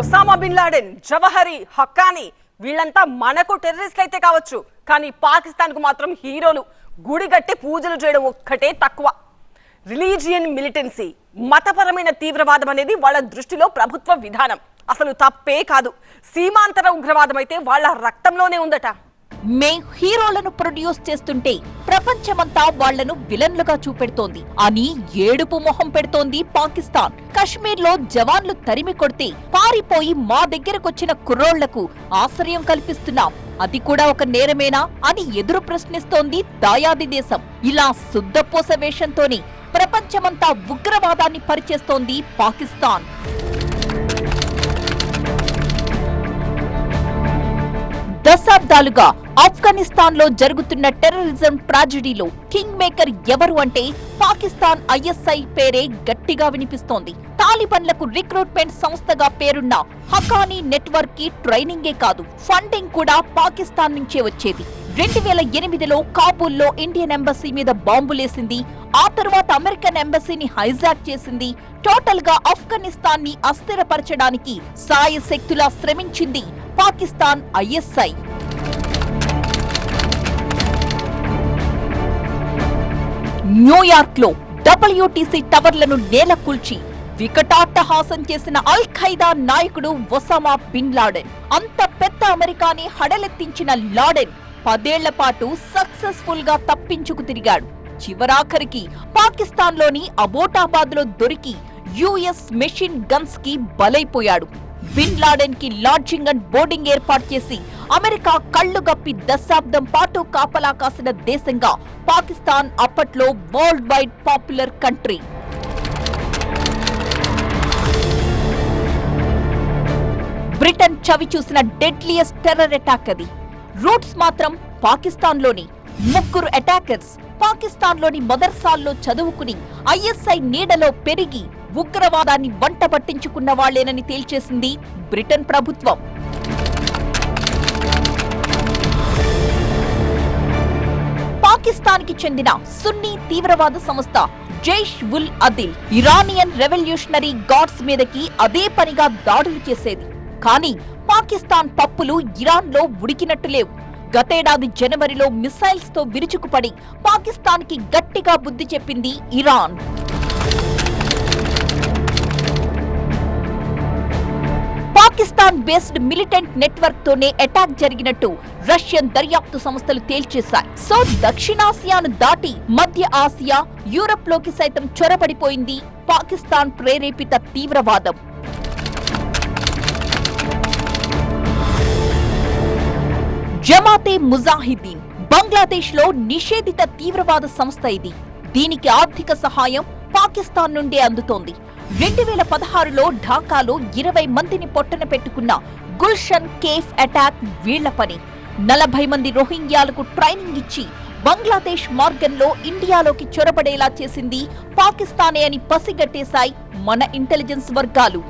Osama bin Laden Zawahiri Haqqani వీళ్ళంతా మనకు టెర్రరిస్ట్లు అయితే కావచ్చు కానీ పాకిస్తాన్కు మాత్రం హీరోలు గుడి గట్టి పూజలు చేయడం ఒక్కటే తక్కువ. రిలీజియన్ మిలిటెన్సీ మతపరమైన తీవ్రవాదం అనేది వాళ్ళ దృష్టిలో ప్రభుత్వ విధానం. అసలు తప్పే కాదు. సీమాంతర ఉగ్రవాదం అయితే వాళ్ళ రక్తంలోనే ఉందట. మేం హీరోలను ప్రొడ్యూస్ చేస్తుంటే ప్రపంచమంతా వాళ్ళను విలన్లుగా చూపెడుతోంది. అని ఏడుపు మొహం పెడుతోంది పాకిస్తాన్. కశ్మీర్లో జవాన్లు తరిమి కొడితే పారిపోయి మా దగ్గరకొచ్చిన కుర్రోళ్ళకు ఆశ్రయం కల్పిస్తున్నాం. అది కూడా ఒక నేరమేనా? అని ఎదురు ప్రశ్నిస్తోంది దాయాది దేశం. ఇలా శుద్ధపూస వేషంతోనే ప్రపంచమంతా ఉగ్రవాదాన్ని పరిచేస్తోంది పాకిస్తాన్. దశాబ్దాలుగా ఆఫ్ఘనిస్తాన్లో జరుగుతున్న టెర్రరిజం ట్రాజడీలో కింగ్ మేకర్ ఎవరు అంటే పాకిస్తాన్ ఐఎస్ఐ పేరే గట్టిగా వినిపిస్తోంది. తాలిబన్లకు రిక్రూట్మెంట్ సంస్థగా పేరున్న హకానీ నెట్వర్క్కి ట్రైనింగే కాదు ఫండింగ్ కూడా పాకిస్తాన్ నుంచే వచ్చేది. రెండు వేల ఎనిమిదిలో కాబూల్లో ఇండియన్ ఎంబసీ మీద బాంబులేసింది ఆ తర్వాత అమెరికన్ ఎంబసీని హైజాక్ చేసింది టోటల్గా ఆఫ్ఘనిస్తాన్ని అస్థిరపరచడానికి సాయ శక్తులా శ్రమించింది పాకిస్తాన్ ఐఎస్ఐ. న్యూయార్క్లో డబ్ల్యూటీసీ టవర్లను నేలకూల్చి వికటాట్టహాసం చేసిన అల్ ఖైదా నాయకుడు ఒసామా బిన్ లాడెన్ అంత పెద్ద అమెరికాని హడలెత్తించిన లాడెన్ పదేళ్ళ పాటు సక్సెస్ఫుల్గా తప్పించుకు తిరిగాడు. చివరాఖరికి పాకిస్తాన్లోని అబోటాబాద్లో అబోటాబాద్లో దొరికి యుఎస్ మెషిన్ గన్స్కి బలైపోయాడు. బిన్ లాడెన్కి లాడ్జింగ్ అండ్ బోర్డింగ్ ఏర్పాటు చేసి అమెరికా కళ్ళు గప్పి దశాబ్దం పాటు కాపలా కాసిన దేశంగా పాకిస్తాన్ అప్పట్లో world wide popular country. Britain చవి చూసిన డెడ్లియస్ట్ టెర్రర్ అటాక్ అది. రూట్స్ మాత్రం పాకిస్తాన్లోని. ముగ్గురు అటాకర్స్ పాకిస్తాన్లోని మదర్సాల్లో చదువుకుని ఐఎస్ఐ నీడలో పెరిగి ఉగ్రవాదాన్ని వంట పట్టించుకున్న వాళ్ళేనని తేల్చేసింది బ్రిటన్ ప్రభుత్వం. పాకిస్తాన్కి చెందిన సున్నీ తీవ్రవాద సంస్థ Jaish ul Adl Iranian revolutionary guards మీదకి అదే పనిగా దాడులు చేసేది. కానీ పాకిస్తాన్ పప్పులు ఇరాన్లో ఉడికినట్టు లేవు. గతేడాది జనవరిలో మిసైల్స్తో విరుచుకుపడి పాకిస్తాన్కి గట్టిగా బుద్ధి చెప్పింది Iran. Pakistan based militant network తోనే అటాక్ జరిగినట్టు రష్యన్ దర్యాప్తు సంస్థలు తేల్చేశాయి. సో దక్షిణాసియాను దాటి మధ్య ఆసియా యూరప్లోకి సైతం చొరబడిపోయింది పాకిస్తాన్ ప్రేరేపిత తీవ్రవాదం. జమాతే ముజాహిద్దీన్ బంగ్లాదేశ్లో నిషేధిత తీవ్రవాద సంస్థ ఇది. దీనికి ఆర్థిక సహాయం పాకిస్తాన్ నుండే అందుతోంది. రెండు వేల పదహారులో ఢాకాలో ఇరవై మందిని పొట్టన పెట్టుకున్న గుల్షన్ కేఫ్ అటాక్ వీళ్ళ పని. నలభై మంది రోహింగ్యాలకు ట్రైనింగ్ ఇచ్చి బంగ్లాదేశ్ మార్గంలో ఇండియాలోకి చొరబడేలా చేసింది పాకిస్తానే అని పసిగట్టేశాయి మన ఇంటెలిజెన్స్ వర్గాలు.